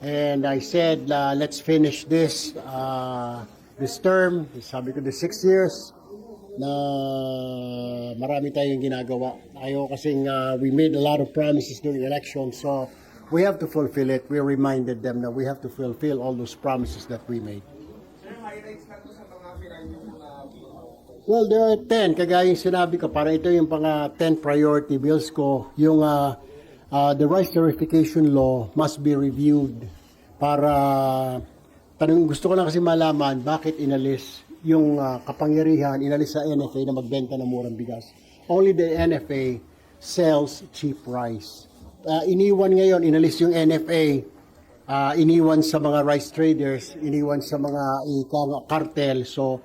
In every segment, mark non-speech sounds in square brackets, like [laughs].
And I said, uh, let's finish this uh, this term. Sabi ko, the six years na marami tayong ginagawa. Ayaw kasing uh, we made a lot of promises during election. So we have to fulfill it. We reminded them that we have to fulfill all those promises that we made. Well, there are 10. Kagaya yung sinabi ko, para ito yung pang 10 priority bills ko. Yung uh, uh, the rice verification law must be reviewed para tanong gusto ko lang kasi malaman bakit inalis yung uh, kapangyarihan inalis sa NFA na magbenta ng murang bigas. Only the NFA sells cheap rice. Uh, iniwan ngayon, inalis yung NFA, uh, iniwan sa mga rice traders, iniwan sa mga ikang cartel. So,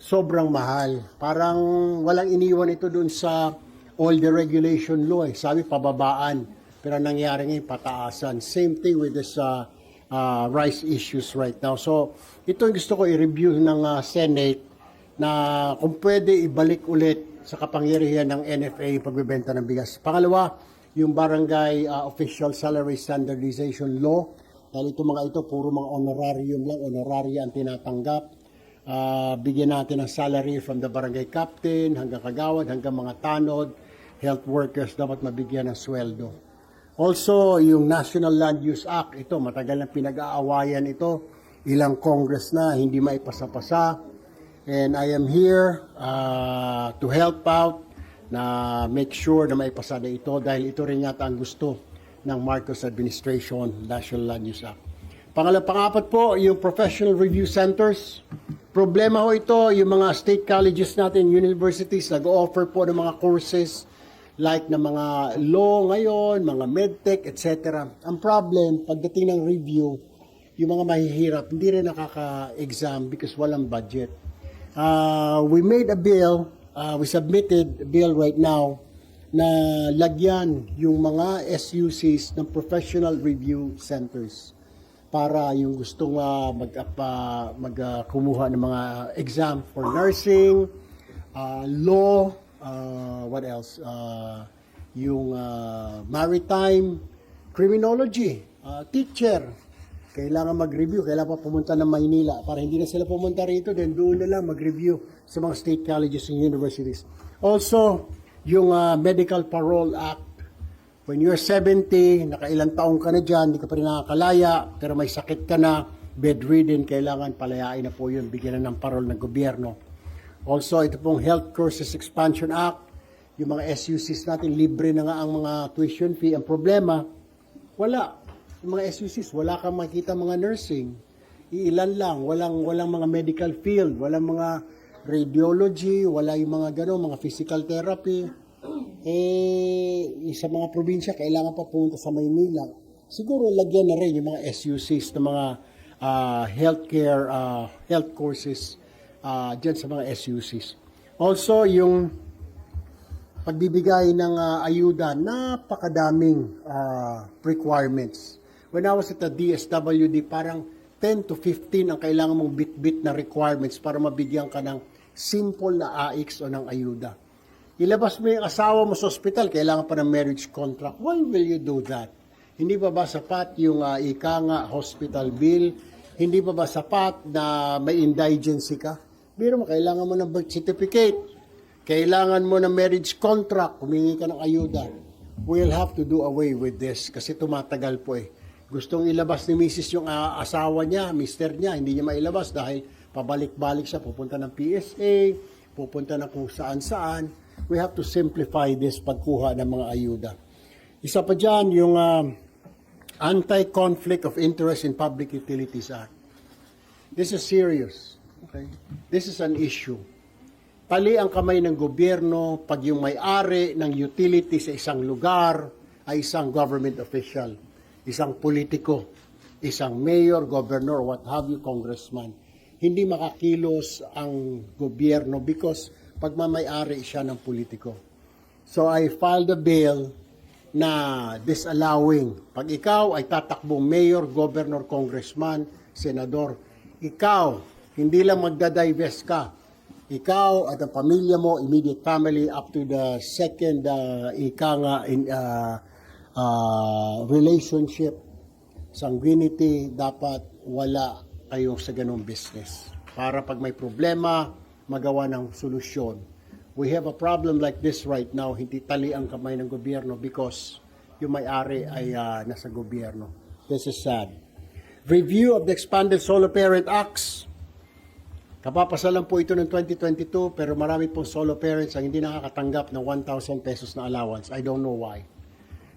sobrang mahal. Parang walang iniwan ito dun sa all the regulation law. Eh. Sabi pababaan. Pero ang nangyari ngayon pataasan. Same thing with this uh, uh, rice issues right now. So ito yung gusto ko i-review ng uh, Senate na kung pwede ibalik ulit sa kapangyarihan ng NFA pagbebenta ng bigas. Pangalawa, yung Barangay uh, Official Salary Standardization Law. Dahil ito mga ito, puro mga honorarium lang, honoraria ang tinatanggap. Ah, bigyan natin ng salary from the barangay captain hanggang kagawad, hanggang mga tanod, health workers dapat mabigyan ng sweldo. Also, yung National Land Use Act, ito matagal na pinag-aawayan ito. Ilang Congress na hindi maipasa-pasa. And I am here uh, to help out na make sure na maipasa na ito dahil ito rin yata ang gusto ng Marcos administration, National Land Use Act. Pangalawa, pangapat po, yung professional review centers. Problema ho ito, yung mga state colleges natin, universities, nag-offer po ng mga courses like na mga law ngayon, mga medtech, etc. Ang problem, pagdating ng review, yung mga mahihirap, hindi rin nakaka-exam because walang budget. Uh, we made a bill, uh, we submitted a bill right now na lagyan yung mga SUCs ng professional review centers para yung gustong uh, mag, uh, mag uh, kumuha ng mga exam for nursing, uh, law, uh, what else? Uh, yung uh, maritime, criminology, uh, teacher. Kailangan mag-review, kailangan pa pumunta ng Maynila para hindi na sila pumunta rito, then doon na lang mag-review sa mga state colleges and universities. Also, yung uh, Medical Parole Act, When you're 70, nakailang taong ka na dyan, hindi ka pa rin nakakalaya, pero may sakit ka na, bedridden, kailangan palayain na po yun, bigyan na ng parol ng gobyerno. Also, ito pong Health Courses Expansion Act, yung mga SUCs natin, libre na nga ang mga tuition fee. Ang problema, wala. Yung mga SUCs, wala kang makita mga nursing. Iilan lang, walang, walang mga medical field, walang mga radiology, wala yung mga gano'n, mga physical therapy eh, sa mga probinsya, kailangan pa pumunta sa Maynila. Siguro lagyan na rin yung mga SUCs ng mga uh, healthcare, uh, health courses uh, dyan sa mga SUCs. Also, yung pagbibigay ng uh, ayuda, napakadaming uh, requirements. When I was at the DSWD, parang 10 to 15 ang kailangan mong bit-bit na requirements para mabigyan ka ng simple na AX o ng ayuda. Ilabas mo yung asawa mo sa ospital, kailangan pa ng marriage contract. Why will you do that? Hindi ba ba sapat yung uh, ika nga hospital bill? Hindi ba ba sapat na may indigency ka? Biro kailangan mo ng birth certificate. Kailangan mo ng marriage contract. Humingi ka ng ayuda. We'll have to do away with this kasi tumatagal po eh. Gustong ilabas ni Mrs. yung uh, asawa niya, mister niya, hindi niya mailabas dahil pabalik-balik siya, pupunta ng PSA, pupunta na kung saan-saan we have to simplify this pagkuha ng mga ayuda. Isa pa dyan, yung uh, Anti-Conflict of Interest in Public Utilities Act. This is serious. Okay? This is an issue. Pali ang kamay ng gobyerno pag yung may-ari ng utility sa isang lugar ay isang government official, isang politiko, isang mayor, governor, what have you, congressman. Hindi makakilos ang gobyerno because pagmamayari siya ng politiko. So I filed a bill na disallowing. Pag ikaw ay tatakbong mayor, governor, congressman, senador, ikaw, hindi lang magdadivest ka. Ikaw at ang pamilya mo, immediate family, up to the second uh, ika nga in, uh, uh, relationship, sanguinity, dapat wala kayo sa ganong business. Para pag may problema, magawa ng solusyon. We have a problem like this right now, hindi tali ang kamay ng gobyerno because yung may-ari ay ah, nasa gobyerno. This is sad. Review of the Expanded Solo Parent Acts. Kapapasalan po ito ng 2022 pero marami pong solo parents ang hindi nakakatanggap ng 1,000 pesos na allowance. I don't know why.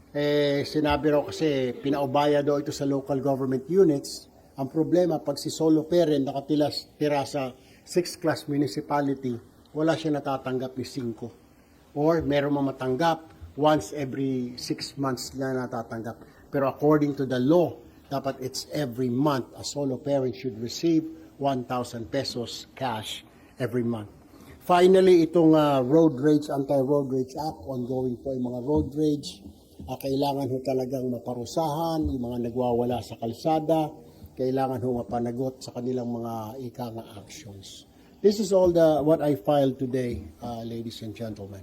Eh, sinabi raw kasi pinaubaya daw ito sa local government units. Ang problema, pag si solo parent nakatira tira sa 6th class municipality, wala siya natatanggap ni 5. Or meron matanggap once every 6 months na natatanggap. Pero according to the law, dapat it's every month. A solo parent should receive 1,000 pesos cash every month. Finally, itong ah, road rage, anti-road rage act, ongoing po yung mga road rage. Ah, kailangan ho talagang maparusahan yung mga nagwawala sa kalsada. Kailangan ho mapanagot sa kanilang mga ika nga actions. This is all the what I filed today, ah, ladies and gentlemen.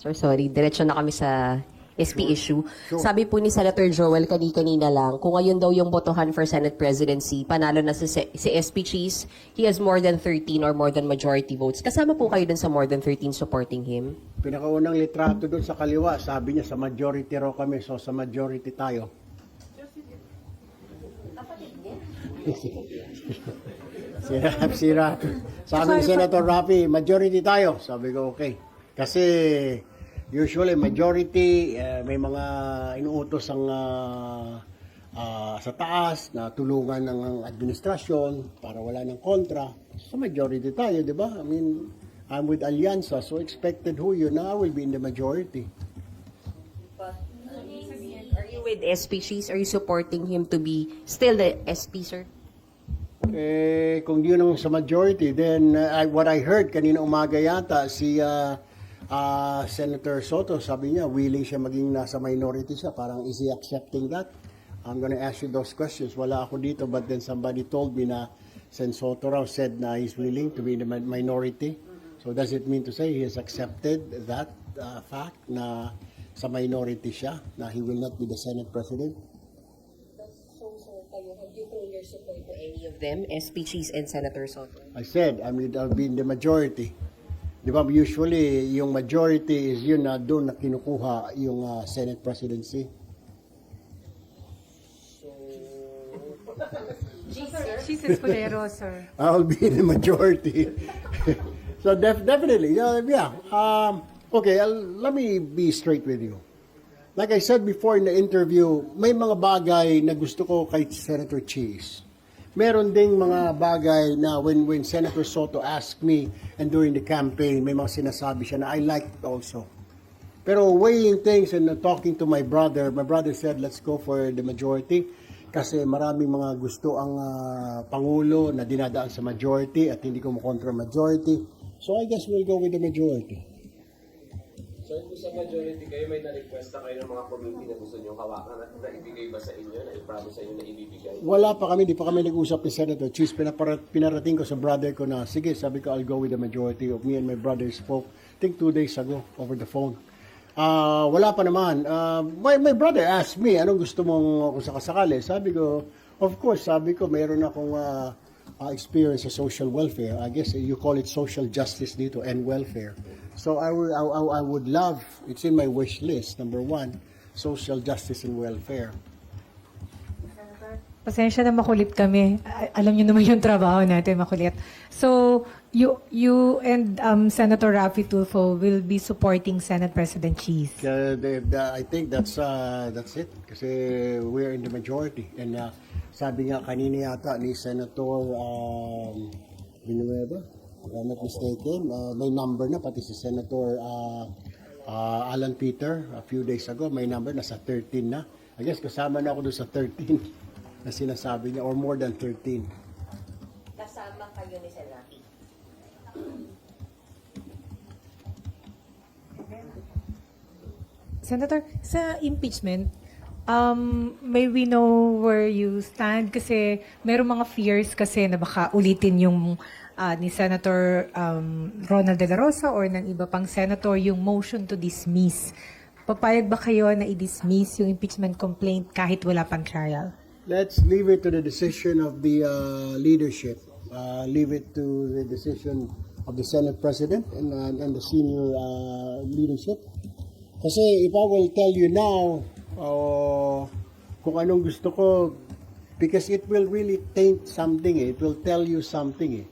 Sir, sorry. Diretso na kami sa SP issue. Sure. Sabi po ni Senator Joel kani-kanina lang, kung ngayon daw yung botohan for Senate presidency, panalo na si, si SP Cheese, he has more than 13 or more than majority votes. Kasama po kayo dun sa more than 13 supporting him? Pinakaunang litrato doon sa kaliwa, sabi niya sa majority raw kami, so sa majority tayo. si Rap, si Rap. Sabi ni Senator Rapi, majority tayo. Sabi ko, okay. Kasi usually majority, eh, may mga inuutos ang ah, ah, sa taas na tulungan ng administrasyon para wala ng kontra. Sa majority tayo, di ba? I mean, I'm with Alianza, so expected who you na I will be in the majority. Are you with SP Cheese? Are you supporting him to be still the SP, sir? Eh, kung yun ang sa majority, then uh, I, what I heard kanina umaga yata, si uh, uh, Senator Soto, sabi niya, willing siya maging nasa minority siya. Parang is he accepting that? I'm gonna ask you those questions. Wala ako dito, but then somebody told me na Sen Soto raw said na he's willing to be in the mi- minority. So does it mean to say he has accepted that uh, fact na sa minority siya, na he will not be the Senate President? So, sir, kayo, have you told your support to any of them, SP Cheese and Senator Soto? I said, I mean, I'll be in the majority. Di ba, usually, yung majority is yun na doon na kinukuha yung uh, Senate presidency. She's Escudero, sir. I'll be in the majority. [laughs] so def- definitely, uh, yeah. Um, okay, I'll, let me be straight with you. Like I said before in the interview, may mga bagay na gusto ko kay Senator Cheese. Meron ding mga bagay na when when Senator Soto asked me and during the campaign, may mga sinasabi siya na I liked also. Pero weighing things and uh, talking to my brother, my brother said, let's go for the majority. Kasi maraming mga gusto ang ah, Pangulo na dinadaan sa majority at hindi ko kontra majority. So I guess we'll go with the majority. So kung sa majority kayo, may na-request na kayo ng mga committee na gusto nyo hawakan at naibigay ba sa inyo, na i-promise sa inyo na ibibigay? Wala pa kami, di pa kami nag-usap ni Senator Cheese. Pinapara- pinarating ko sa brother ko na, sige, sabi ko, I'll go with the majority of me and my brother spoke, I think two days ago, over the phone. Ah, wala pa naman. Ah, my, my brother asked me, anong gusto mong kung sakasakali? Sabi ko, of course, sabi ko, mayroon akong ah, ah, experience sa social welfare. I guess you call it social justice dito and welfare. So I would, I, I- would love, it's in my wish list, number one, social justice and welfare. Pasensya na makulit kami. Alam niyo naman yung trabaho natin, makulit. So, you you and um, Senator Rafi Tulfo will be supporting Senate President Cheese. Uh, the, the, I think that's uh, that's it kasi we're in the majority and uh, sabi nga kanina yata ni Senator um, Villanueva if I'm not mistaken uh, may number na pati si Senator uh, uh, Alan Peter a few days ago may number na sa 13 na I guess kasama na ako doon sa 13 [laughs] na sinasabi niya or more than 13 Kasama kayo ni Senator. Senator, sa impeachment, um, may we know where you stand? Kasi merong mga fears kasi na baka ulitin yung ah, ni Senator um, Ronald De La Rosa or ng iba pang senator yung motion to dismiss. papayag ba kayo na i-dismiss yung impeachment complaint kahit wala pang trial? Let's leave it to the decision of the uh, leadership. Uh, leave it to the decision of the Senate President and, uh, and the senior uh, leadership. Kasi if I will tell you now uh, kung anong gusto ko, because it will really taint something, eh. it will tell you something. Eh.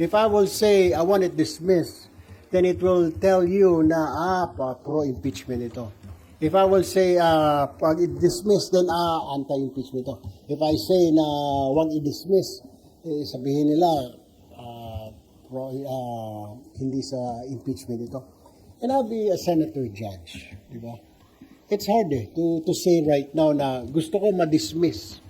If I will say I want it dismissed, then it will tell you na ah, pa- pro-impeachment ito. If I will say uh, pag i-dismiss, then ah, anti-impeachment ito. If I say na wag i-dismiss, eh, sabihin nila ah, pro, ah, hindi sa impeachment ito. And I'll be a senator judge, di ba? It's hard eh, to, to say right now na gusto ko ma-dismiss.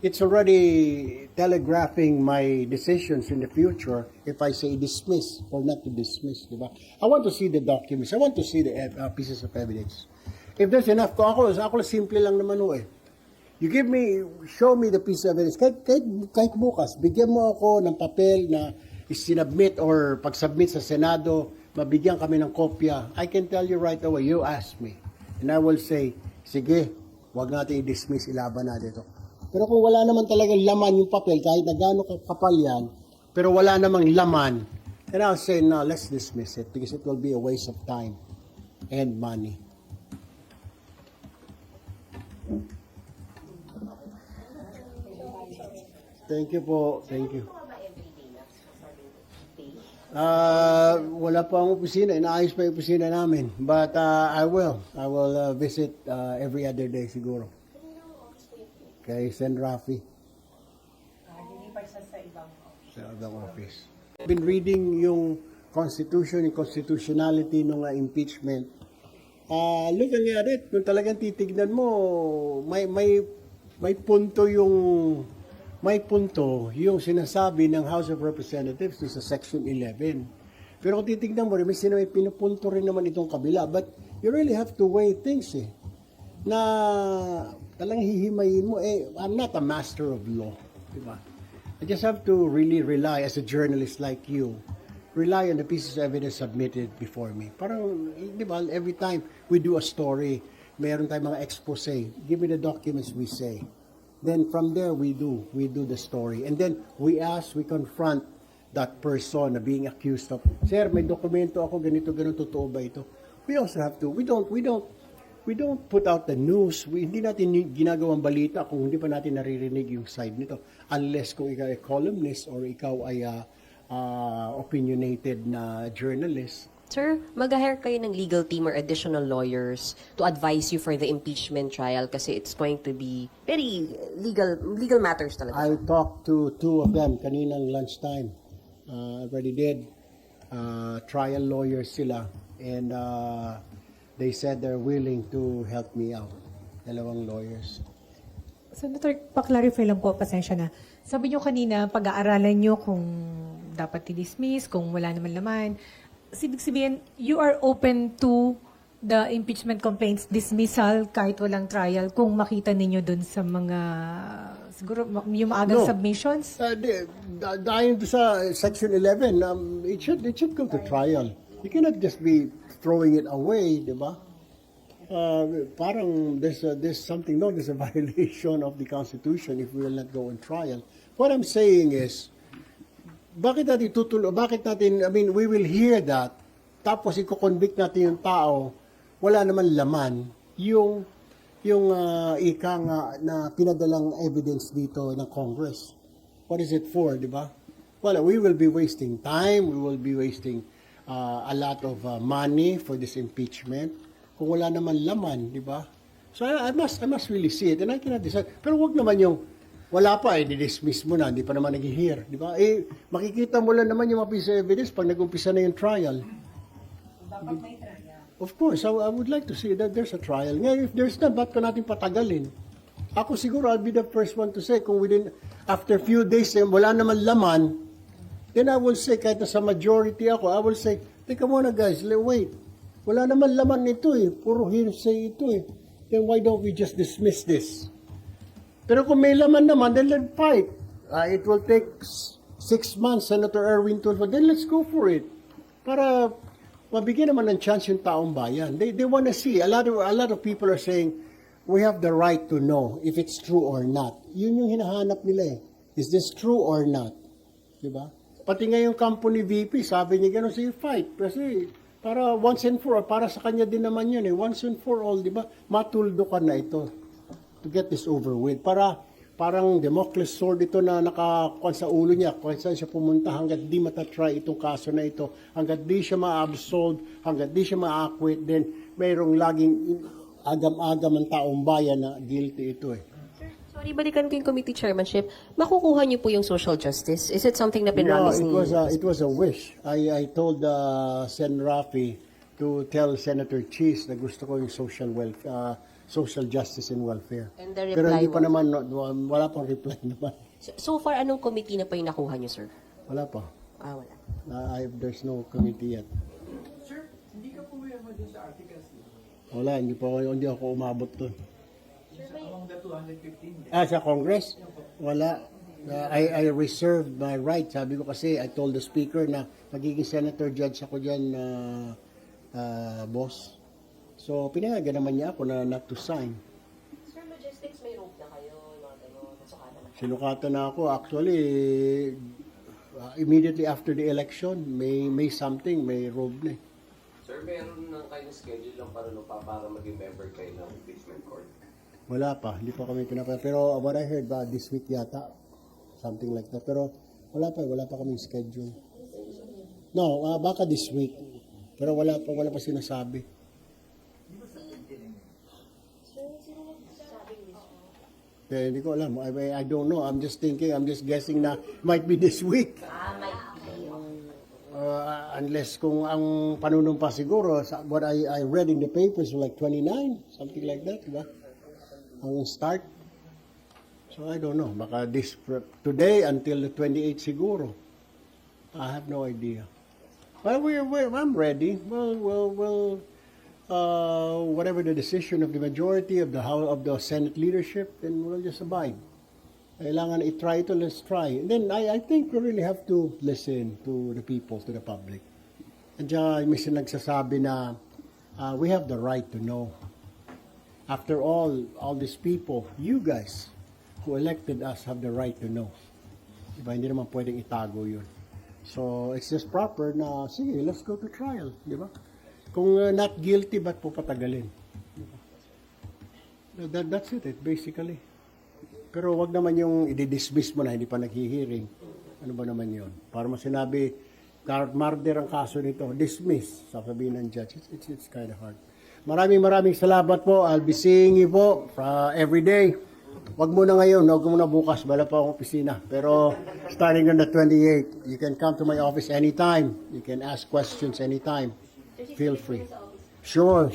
It's already telegraphing my decisions in the future if I say dismiss or not to dismiss, di ba? I want to see the documents. I want to see the uh, pieces of evidence. If there's enough, kung ako, ako simple lang naman ho eh. You give me, show me the piece of evidence. Kahit, kahit, kahit bukas, bigyan mo ako ng papel na sinubmit or pag-submit sa Senado, mabigyan kami ng kopya. I can tell you right away, you ask me. And I will say, sige, wag natin i-dismiss, ilaban natin ito. Pero kung wala naman talagang laman yung papel, kahit na gaano kapal yan, pero wala namang laman, then I'll say, no, let's dismiss it because it will be a waste of time and money. Thank you po. Thank you. Ah, wala pa ang opisina. Inaayos pa yung opisina namin. But uh, I will. I will uh, visit uh, every other day siguro. Kay Sen Rafi. Sa ibang office. I've been reading yung constitution, yung constitutionality ng uh, impeachment. Ah, looking at it, kung talagang titignan mo, may may may punto yung may punto yung sinasabi ng House of Representatives sa Section 11. Pero kung titignan mo rin, may may pinupunto rin naman itong kabila. But you really have to weigh things eh. Na talagang hihimayin mo. Eh, I'm not a master of law. Diba? I just have to really rely as a journalist like you rely on the pieces of evidence submitted before me. Parang, di ba, every time we do a story, meron tayong mga expose. Give me the documents we say. Then from there, we do. We do the story. And then we ask, we confront that person na being accused of, Sir, may dokumento ako, ganito, ganito, totoo ba ito? We also have to, we don't, we don't, we don't put out the news. We, hindi natin ginagawang balita kung hindi pa natin naririnig yung side nito. Unless kung ikaw ay columnist or ikaw ay uh, uh, opinionated na journalist. Sir, mag-hire kayo ng legal team or additional lawyers to advise you for the impeachment trial kasi it's going to be very legal legal matters talaga. I talked to two of them kaninang lunchtime. Uh, already did. Uh, trial lawyers sila. And uh, they said they're willing to help me out. Dalawang lawyers. Senator, pa-clarify lang po, pasensya na. Sabi nyo kanina, pag-aaralan nyo kung dapat i-dismiss, kung wala naman laman. Ibig sabihin, you are open to the impeachment complaints dismissal kahit walang trial kung makita ninyo dun sa mga, siguro, yung maagang No. submissions? Uh, di- da- dahil sa Section 11, um, it, should, it should go to trial. You cannot just be throwing it away, di ba? Uh, parang there's, a, there's something, no, there's a [laughs] violation of the Constitution if we will not go on trial. What I'm saying is, bakit natin tutulo, bakit natin, I mean, we will hear that, tapos i-convict natin yung tao, wala naman laman, yung, yung uh, ika nga na pinadalang evidence dito ng Congress. What is it for, di ba? Well, we will be wasting time, we will be wasting uh, a lot of uh, money for this impeachment, kung wala naman laman, di ba? So I, I must I must really see it and I cannot decide. Pero wag naman yung wala pa, eh, dismiss mo na, hindi pa naman nag-hear, di ba? Eh, makikita mo lang naman yung mga piece of evidence pag nag-umpisa na yung trial. Of course, I, I would like to see that there's a trial. Ngayon, if there's not, ba't ka natin patagalin? Ako siguro, I'll be the first one to say, kung within, after few days, eh, wala naman laman, then I will say, kahit na sa majority ako, I will say, teka muna guys, wait, wala naman laman ito eh, puro hearsay ito eh. Then why don't we just dismiss this? Pero kung may laman naman, then let's fight. Uh, it will take six months, Senator Erwin Tulfo, then let's go for it. Para mabigyan naman ng chance yung taong bayan. They, they want to see. A lot, of, a lot of people are saying, we have the right to know if it's true or not. Yun yung hinahanap nila eh. Is this true or not? Diba? Pati nga yung kampo VP, sabi niya gano'n, sige, fight. Kasi para once and for all, para sa kanya din naman yun eh. Once and for all, di ba? Matuldo ka na ito to get this over with. Para parang Democles sword ito na nakakuan sa ulo niya kung saan siya pumunta hanggat di matatry itong kaso na ito hanggat di siya ma-absolve hanggat di siya ma-acquit then mayroong laging agam-agam ang taong bayan na guilty ito eh Sorry, balikan ko yung committee chairmanship. Makukuha niyo po yung social justice? Is it something na No, pinramis it ni... was a, it was a wish. I I told uh, Sen. Rafi to tell Senator Cheese na gusto ko yung social wealth, uh, social justice and welfare. And the Pero reply hindi pa was? naman, no, wala pang reply [laughs] naman. So, so far, anong committee na po yung nakuha niyo, sir? Wala pa. Ah, wala. Uh, I, there's no committee yet. Sir, hindi ka pumirma din sa articles Wala, hindi pa ako, hindi ako umabot doon. among the 215. Ah, sa Congress? Wala. Uh, I, I reserved my right. Sabi ko kasi, I told the speaker na magiging senator judge ako dyan, uh, uh, boss. So, pinayagan naman niya ako na not to sign. Sir, logistics, may rope na kayo, mga gano'n, nasukatan na. Sinukatan na ako. Actually, uh, immediately after the election, may may something, may robe na eh. Sir, meron ng kayo schedule lang para, pa, para maging member kayo ng impeachment court. Wala pa, hindi pa kami pinapa. Pero what I heard ba, this week yata, something like that. Pero wala pa, wala pa kaming schedule. No, ah, baka this week. Pero wala pa, wala pa sinasabi. Kaya hindi ko alam. I, I- don't know. I'm just thinking, I'm just guessing na might be this week. Uh, unless kung ang panunumpa siguro, what I, I read in the papers like 29, something like that, diba? Ang start. So I don't know. Baka this, today until the 28 siguro. I have no idea. Well, we're, we're, I'm ready. Well, well, well, uh, whatever the decision of the majority of the House, of the Senate leadership, then we'll just abide. Kailangan i-try ito, let's try. And then I, I think we really have to listen to the people, to the public. And saka minsan nagsasabi na uh, we have the right to know. After all, all these people, you guys who elected us have the right to know. Diba? Hindi naman pwedeng itago yun. So, it's just proper na, sige, let's go to trial. Di ba? Kung uh, not guilty, ba't po patagalin? That, that's it, it, basically. Pero wag naman yung i-dismiss mo na hindi pa naghihiring. Ano ba naman yon? Para mo sinabi, car- murder ang kaso nito, dismiss, sasabihin ng judge. It's, it's, it's kind of hard. Maraming maraming salamat po. I'll be seeing you po uh, every day. Wag muna ngayon, wag muna bukas, wala pa akong opisina. Pero starting on the 28, you can come to my office anytime. You can ask questions anytime. Feel free. Sure,